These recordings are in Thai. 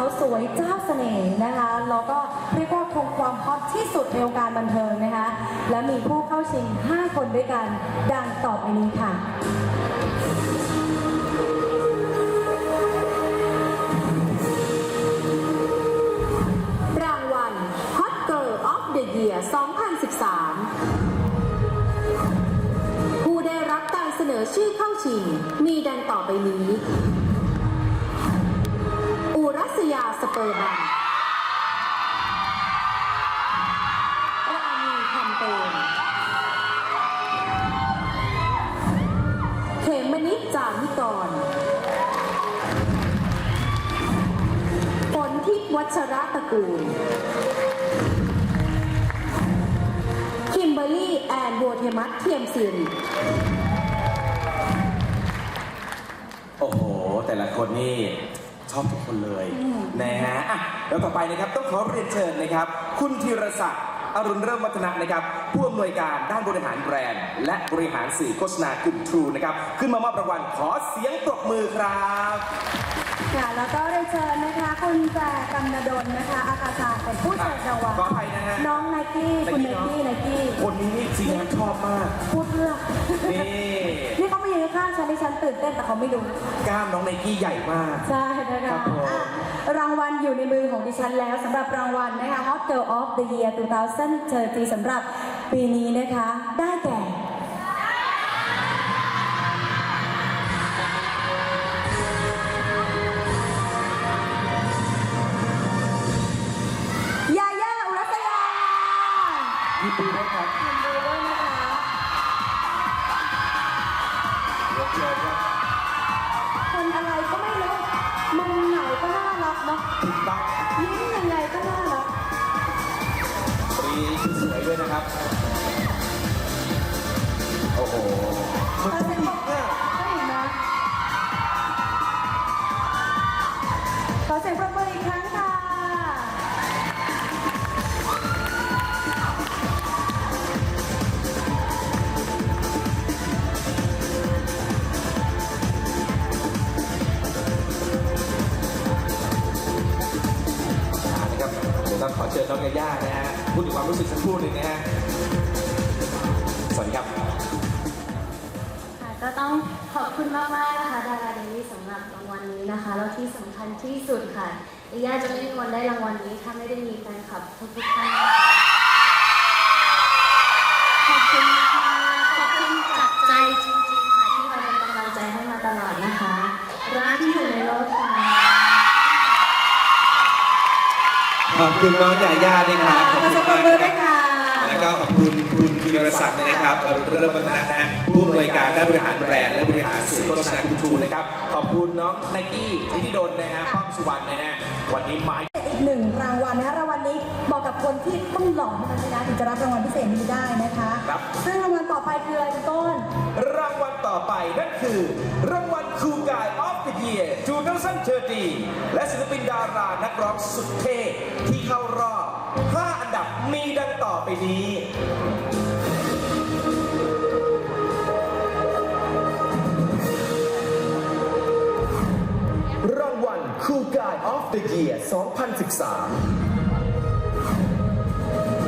าวสวยเจ้าเสน่ห์นะคะ แล้วก็เรียกว่าคงความฮอตที่สุดในวงการบันเทิงนะคะ และมีผู้เข้าชิง 5 คนด้วยกัน ดังต่อไปนี้ค่ะรางวัล Hot Girl of the Year 2013 ผู้ได้รับการเสนอชื่อเข้าชิง มีดังต่อไปนี้ สยาสเปอร์บันราณีแคมเปญเขมมนิจจามิกรฝนทิพย์วัชระตระกูล คิมเบอรี่ แอนโบเทมัสเทียมสิริโอ้โห แต่ละคนนี่ ชอบทุกคนเลยนะฮะอะแล้วต่อไปนะครับต้องขอเรียนเชิญนะครับ คุณธีรศักดิ์อรุณเริ่มวัฒนะนะครับผู้อำนวยการด้านบริหารแบรนด์ และบริหารสื่อโฆษณากลุ่มทรูนะครับ ขึ้นมามอบรางวัลขอเสียงปรบมือครับ ค่ะ แล้วก็ได้เชิญนะคะคุณแจกันนดลนะคะ อากาศาเป็นผู้เชิญรางวัลขออภัยนะฮะ น้องไนกี้คุณไน Nike กี้ไนกี้คนนี้นี่จริงๆชอบมาก พูดเรื่องนี่นี่เขามายืนข้างฉันที่ฉันตื่นเต้นแต่เขาไม่ดูกล้ามน้องไนกี้ใหญ่มาก ใช่นะครัคะบผม อะรางวัลอยู่ในมือของดิฉันแล้วสำหรับรางวัลนะคะ Hot Girl of the Year 2030สำหรับปีนี้นะคะ ได้แก่ เนาะถูกต้องยิ้มยังไงก็น่ารักปรีสวยด้วยนะครับ โอ้โหมันต้องมีเพื่อ ยาย่านะฮะพูดถึงความรู้สึกสักครู่หนึ่งนะฮะสวัสดีครับค่ะก็ต้องขอบคุณมากๆนะคะดาราเดลี่สำหรับรางวัลนี้นะคะ แล้วที่สำคัญที่สุดค่ะย่าจะไม่มีวันได้รางวัลนี้ถ้าไม่ได้มีแฟนคลับทุกๆท่านนะคะขอบคุณมากๆขอบคุณจากใจจริง ๆ ค่ะ ที่คอยเป็นกำลังใจให้มาตลอดนะคะ รักที่สุดในโลกค่ะ ขอบคุณน้องยาย่าด้วยครับขอเสียงปรบมือด้วยค่ะแล้วก็ขอบคุณคุณธีรศักดิ์นะครับอรุณเริ่มวัฒนะนะฮะผู้อำนวยการด้านบริหารแบรนด์และบริหารสื่อโฆษณาคุณทูนะครับ ขอบคุณน้องไนกี้ทิติดลนะฮะป้อมสุวรรณนะฮะวันนี้มาอีกหนึ่งรางวัลนะคะรางวัลนี้เหมาะกับคนที่ต้องหล่อเท่านั้นนะถึงจะรับรางวัลพิเศษนี้ได้นะคะครับซึ่งรางวัลต่อไปคืออะไรคุณต้น รางวัลต่อไปนั่นคือรางวัล คูกายออฟเดอะเยียร์2013 และศิลปินดารานักร้องสุดเท่ที่เข้ารอบ 5 อันดับมีดังต่อไปนี้รางวัลคูกายออฟเดอะเยียร์2013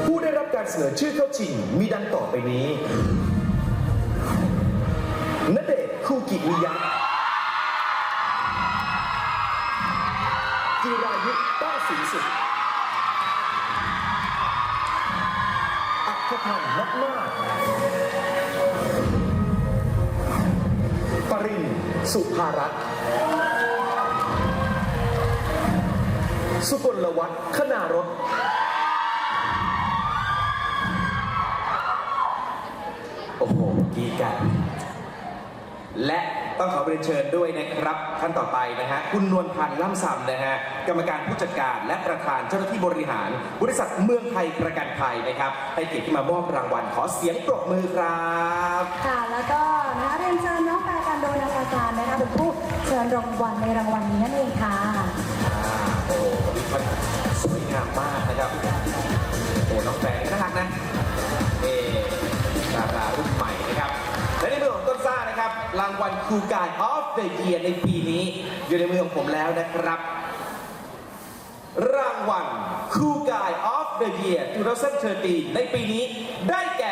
ผู้ได้รับการเสนอชื่อเข้าชิงมีดังต่อไปนี้ณเดชน์คูกิมิยะ รายุต้าสีสุดอักพันธ์นักมากปรินสุภารัตน์สุกลวัฒน์ขนารถ ต้องขอเรียนเชิญด้วยนะครับท่านต่อไปนะฮะคุณนวลพันธ์ล่ำซำนะฮะกรรมการผู้จัดการและประธานเจ้าหน้าที่บริหาร บริษัทเมืองไทยประกันภัยนะครับให้เกียรติที่มามอบรางวัลขอเสียงปรบมือครับค่ะแล้วก็นะคะเรียนเชิญน้องแปรกันโดนาคาจารย์นะคะเป็นผู้เชิญรางวัลในรางวัลนี้นั่นเองค่ะอ่าโอ้วันนี้มันสวยงามมากนะครับโอ้น้องแฟนน่ารักนะเอ คูการออฟเดอะเยียในปีนี้อยู่ในมือของผมแล้วนะครับ รางวัลคู่กายออฟเดอะเยียร์2013ในปีนี้ได้แก่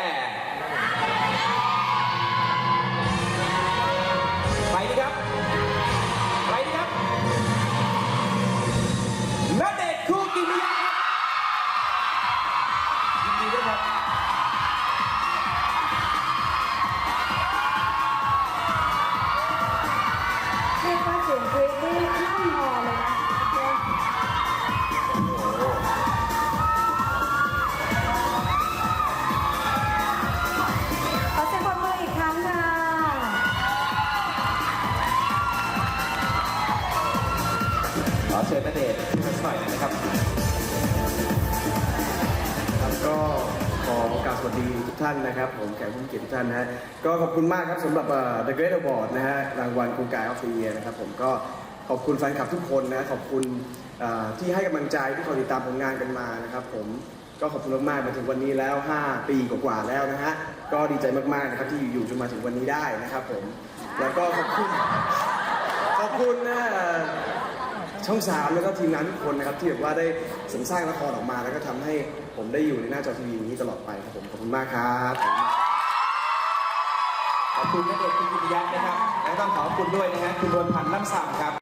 เชิญณเดชน์ขึ้นมาหน่อยนะครับครับก็ขอโอกาสสวัสดีทุกท่านนะครับ ผมแขกผู้มีเกียรติทุกท่านนะฮะก็ขอบคุณมากครับสำหรับเอ่อ The Great Award นะฮะรางวัลโครงการออฟ the Year นะครับผมก็ขอบคุณแฟนคลับทุกคนนะขอบคุณเอ่อที่ให้กำลังใจที่คอยติดตามผลงานกันมานะครับผมก็ขอบคุณมากๆมาถึงวันนี้แล้ว 5 ปีกว่าๆแล้วนะฮะก็ดีใจมากๆนะครับที่อยู่ๆจนมาถึงวันนี้ได้นะครับผมแล้วก็ขอบคุณ ขอบคุณนะ ช่องสามแล้วก็ทีมงานทุกคนนะครับที่แบบว่าได้สรรสร้างละครออกมา แล้วก็ทำให้ผมได้อยู่ในหน้าจอทีวีนี้ตลอดไปครับผมขอบคุณมากครับ ขอบคุณณเดชน์คูกิติยะนะครับ และต้องขอบคุณด้วยนะฮะคุณรวนพันธ์ล่ำสามครับ